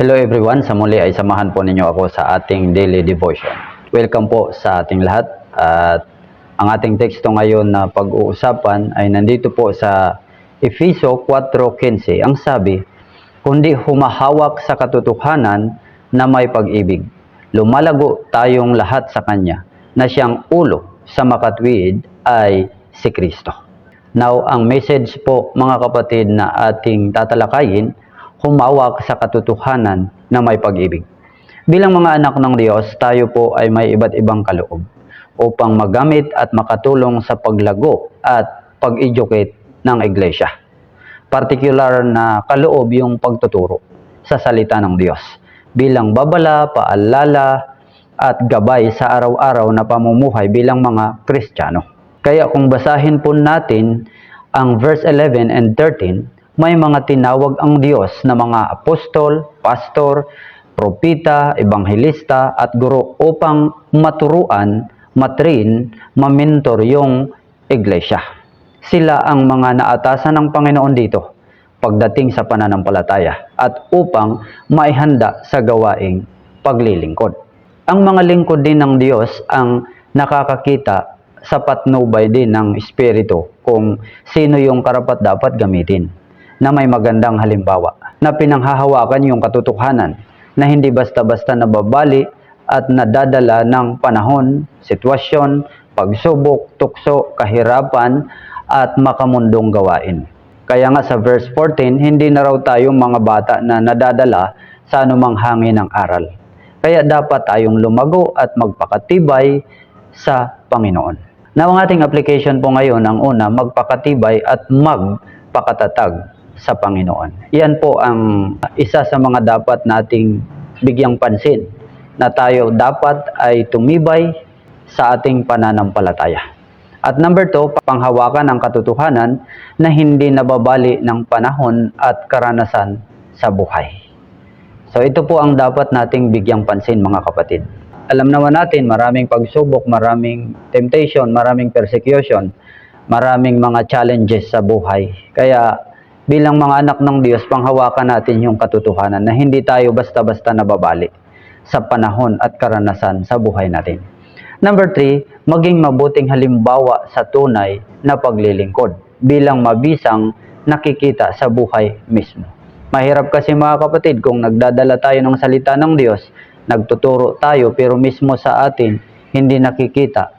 everyone, sa muli ay samahan po ninyo ako sa ating daily devotion. Welcome po sa ating lahat at ang ating teksto ngayon na pag-uusapan ay nandito po sa Efeso 4.15. Ang sabi, kundi humahawak sa katotohanan na may pag-ibig. Lumalago tayong lahat sa Kanya na siyang ulo sa makatwid ay si Kristo. Now, ang message po mga kapatid na ating tatalakayin, humawak sa katotohanan na may pag-ibig. Bilang mga anak ng Diyos, tayo po ay may iba't ibang kaloob upang magamit at makatulong sa paglago at pag-educate ng iglesia. Particular na kaloob yung pagtuturo sa salita ng Diyos bilang babala, paalala, at gabay sa araw-araw na pamumuhay bilang mga Kristiyano. Kaya kung basahin po natin ang verse 11 and 13, may mga tinawag ang Diyos na mga apostol, pastor, propita, ebanghelista at guro upang maturuan, matrin, mamentor yung iglesia. Sila ang mga naatasan ng Panginoon dito pagdating sa pananampalataya at upang maihanda sa gawaing paglilingkod. Ang mga lingkod din ng Diyos ang nakakakita sa patnubay din ng Espiritu kung sino yung karapat dapat gamitin na may magandang halimbawa na pinanghahawakan yung katotohanan na hindi basta-basta nababali at nadadala ng panahon, sitwasyon, pagsubok, tukso, kahirapan at makamundong gawain. Kaya nga sa verse 14, hindi na raw tayo mga bata na nadadala sa anumang hangin ng aral. Kaya dapat tayong lumago at magpakatibay sa Panginoon. Now, ang ating application po ngayon, ang una, magpakatibay at magpakatatag sa Panginoon. Yan po ang isa sa mga dapat nating bigyang pansin na tayo dapat ay tumibay sa ating pananampalataya. At number two, panghawakan ang katotohanan na hindi nababali ng panahon at karanasan sa buhay. So ito po ang dapat nating bigyang pansin mga kapatid. Alam naman natin maraming pagsubok, maraming temptation, maraming persecution, maraming mga challenges sa buhay. Kaya bilang mga anak ng Diyos, panghawakan natin yung katotohanan na hindi tayo basta-basta nababali sa panahon at karanasan sa buhay natin. Number three, maging mabuting halimbawa sa tunay na paglilingkod bilang mabisang nakikita sa buhay mismo. Mahirap kasi mga kapatid kung nagdadala tayo ng salita ng Diyos, nagtuturo tayo pero mismo sa atin hindi nakikita.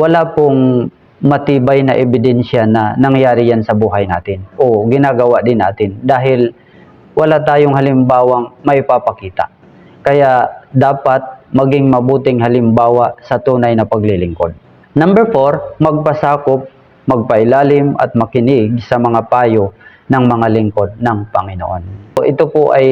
Wala pong matibay na ebidensya na nangyari yan sa buhay natin o ginagawa din natin dahil wala tayong halimbawang may papakita. Kaya dapat maging mabuting halimbawa sa tunay na paglilingkod. Number four, magpasakop, magpailalim at makinig sa mga payo ng mga lingkod ng Panginoon. So, ito po ay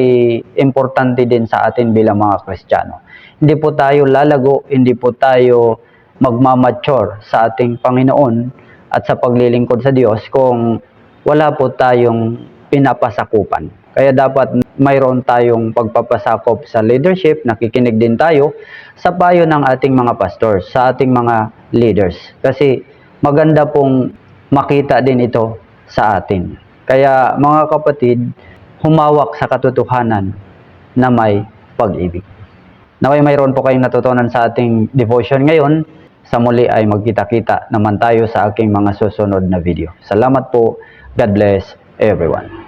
importante din sa atin bilang mga Kristiyano. Hindi po tayo lalago, hindi po tayo magmamature sa ating Panginoon at sa paglilingkod sa Diyos kung wala po tayong pinapasakupan. Kaya dapat mayroon tayong pagpapasakop sa leadership, nakikinig din tayo sa payo ng ating mga pastors, sa ating mga leaders. Kasi maganda pong makita din ito sa atin. Kaya mga kapatid, humawak sa katotohanan na may pag-ibig. Naway mayroon po kayong natutunan sa ating devotion ngayon. Sa muli ay magkita-kita naman tayo sa aking mga susunod na video. Salamat po. God bless everyone.